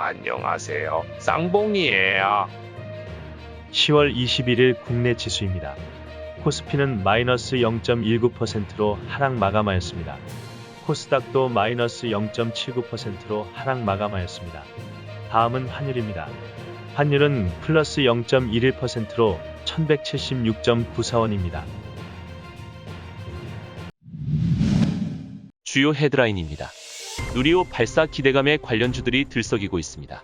안녕하세요. 쌍봉이에요. 10월 21일 국내 지수입니다. 코스피는 마이너스 0.19%로 하락 마감하였습니다. 코스닥도 마이너스 0.79%로 하락 마감하였습니다. 다음은 환율입니다. 환율은 플러스 0.11%로 1176.94원입니다. 주요 헤드라인입니다. 누리호 발사 기대감에 관련주들이 들썩이고 있습니다.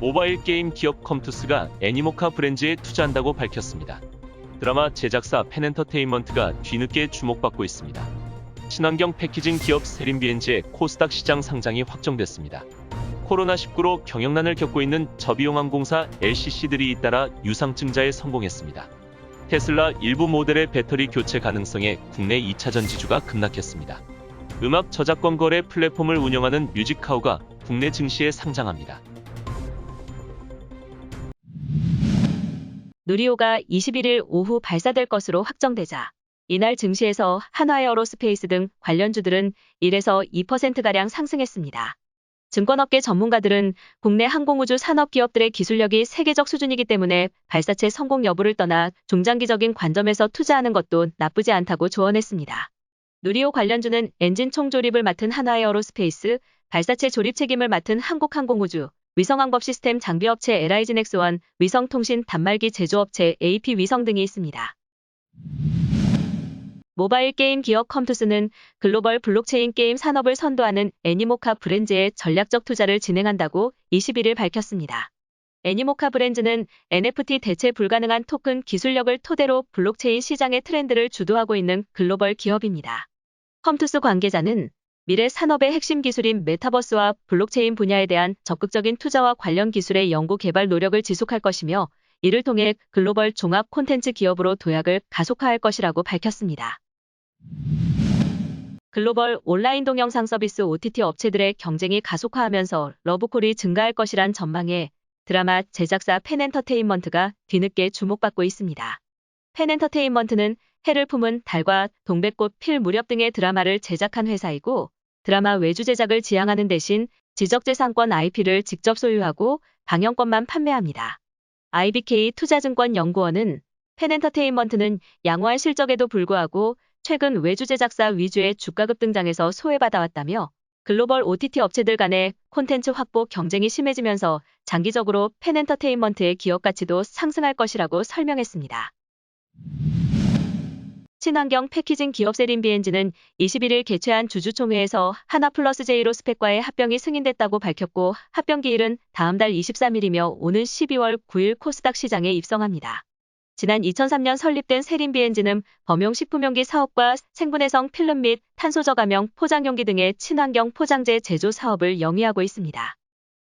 모바일 게임 기업 컴투스가 애니모카 브랜드에 투자한다고 밝혔습니다. 드라마 제작사 펜엔터테인먼트가 뒤늦게 주목받고 있습니다. 친환경 패키징 기업 세린비엔즈의 코스닥 시장 상장이 확정됐습니다. 코로나19로 경영난을 겪고 있는 저비용 항공사 LCC들이 잇따라 유상증자에 성공했습니다. 테슬라 일부 모델의 배터리 교체 가능성에 국내 2차 전 지주가 급락했습니다. 음악 저작권 거래 플랫폼을 운영하는 뮤직하우가 국내 증시에 상장합니다. 누리호가 21일 오후 발사될 것으로 확정되자 이날 증시에서 한화에어로스페이스 등 관련주들은 1에서 2%가량 상승했습니다. 증권업계 전문가들은 국내 항공우주 산업기업들의 기술력이 세계적 수준이기 때문에 발사체 성공 여부를 떠나 중장기적인 관점에서 투자하는 것도 나쁘지 않다고 조언했습니다. 누리호 관련주는 엔진 총조립을 맡은 한화에어로스페이스, 발사체 조립 책임을 맡은 한국항공우주, 위성항법 시스템 장비업체 LIG넥스원, 위성통신 단말기 제조업체 AP위성 등이 있습니다. 모바일 게임 기업 컴투스는 글로벌 블록체인 게임 산업을 선도하는 애니모카 브랜드에 전략적 투자를 진행한다고 21일 밝혔습니다. 애니모카 브랜드는 NFT 대체 불가능한 토큰 기술력을 토대로 블록체인 시장의 트렌드를 주도하고 있는 글로벌 기업입니다. 컴투스 관계자는 미래 산업의 핵심 기술인 메타버스와 블록체인 분야에 대한 적극적인 투자와 관련 기술의 연구 개발 노력을 지속할 것이며 이를 통해 글로벌 종합 콘텐츠 기업으로 도약을 가속화할 것이라고 밝혔습니다. 글로벌 온라인 동영상 서비스 OTT 업체들의 경쟁이 가속화하면서 러브콜이 증가할 것이란 전망에 드라마 제작사 펜엔터테인먼트가 뒤늦게 주목받고 있습니다. 펜엔터테인먼트는 해를 품은 달과 동백꽃 필 무렵 등의 드라마를 제작한 회사이고 드라마 외주 제작을 지향하는 대신 지적재산권 IP를 직접 소유하고 방영권만 판매합니다. IBK 투자증권 연구원은 펜엔터테인먼트는 양호한 실적에도 불구하고 최근 외주 제작사 위주의 주가 급 등장에서 소외받아왔다며 글로벌 OTT 업체들 간의 콘텐츠 확보 경쟁이 심해지면서 장기적으로 펜엔터테인먼트의 기업 가치도 상승할 것이라고 설명했습니다. 친환경 패키징 기업 세린비엔지는 21일 개최한 주주총회에서 하나플러스 제이로 스펙과의 합병이 승인됐다고 밝혔고 합병 기일은 다음 달 23일이며 오는 12월 9일 코스닥 시장에 입성합니다. 지난 2003년 설립된 세린비엔지는 범용식품용기 사업과 생분해성 필름 및 탄소저감형 포장용기 등의 친환경 포장재 제조 사업을 영위하고 있습니다.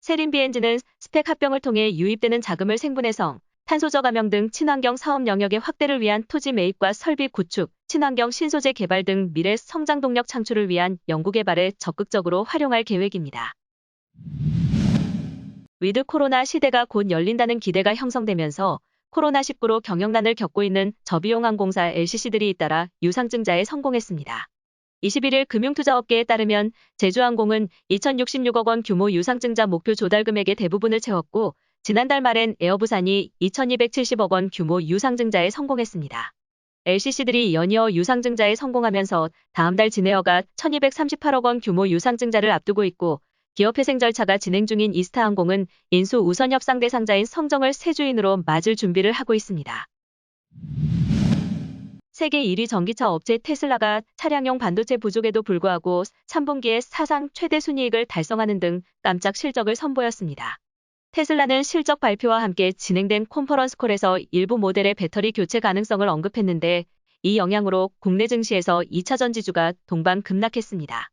세린비엔지는 스펙 합병을 통해 유입되는 자금을 생분해성, 탄소저감형 등 친환경 사업 영역의 확대를 위한 토지 매입과 설비 구축, 친환경 신소재 개발 등 미래 성장 동력 창출을 위한 연구개발에 적극적으로 활용할 계획입니다. 위드 코로나 시대가 곧 열린다는 기대가 형성되면서 코로나19로 경영난을 겪고 있는 저비용 항공사 LCC들이 잇따라 유상증자에 성공했습니다. 21일 금융투자업계에 따르면 제주항공은 2066억 원 규모 유상증자 목표 조달 금액의 대부분을 채웠고 지난달 말엔 에어부산이 2270억 원 규모 유상증자에 성공했습니다. LCC들이 연이어 유상증자에 성공하면서 다음 달 진에어가 1238억 원 규모 유상증자를 앞두고 있고 기업회생 절차가 진행 중인 이스타항공은 인수 우선 협상 대상자인 성정을 새 주인으로 맞을 준비를 하고 있습니다. 세계 1위 전기차 업체 테슬라가 차량용 반도체 부족에도 불구하고 3분기에 사상 최대 순이익을 달성하는 등 깜짝 실적을 선보였습니다. 테슬라는 실적 발표와 함께 진행된 컨퍼런스 콜에서 일부 모델의 배터리 교체 가능성을 언급했는데 이 영향으로 국내 증시에서 2차 전 지주가 동반 급락했습니다.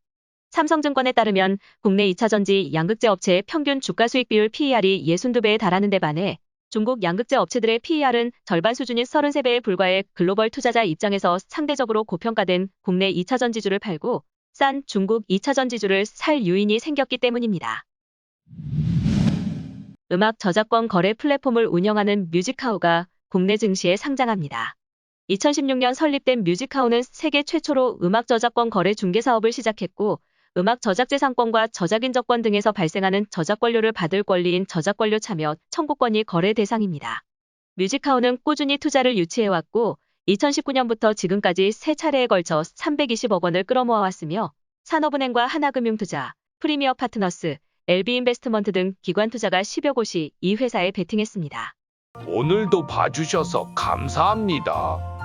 삼성증권에 따르면 국내 2차전지 양극재 업체의 평균 주가 수익 비율 PER이 62배에 달하는 데 반해 중국 양극재 업체들의 PER은 절반 수준인 33배에 불과해 글로벌 투자자 입장에서 상대적으로 고평가된 국내 2차전 지주를 팔고 싼 중국 2차전 지주를 살 유인이 생겼기 때문입니다. 음악 저작권 거래 플랫폼을 운영하는 뮤직하우가 국내 증시에 상장합니다. 2016년 설립된 뮤직하우는 세계 최초로 음악 저작권 거래 중개 사업을 시작했고 음악 저작재산권과 저작인적권 등에서 발생하는 저작권료를 받을 권리인 저작권료 참여 청구권이 거래 대상입니다. 뮤직하우는 꾸준히 투자를 유치해왔고 2019년부터 지금까지 세 차례에 걸쳐 320억 원을 끌어모아왔으며 산업은행과 하나금융투자, 프리미어 파트너스, LB인베스트먼트 등 기관 투자가 10여 곳이 이 회사에 베팅했습니다. 오늘도 봐주셔서 감사합니다.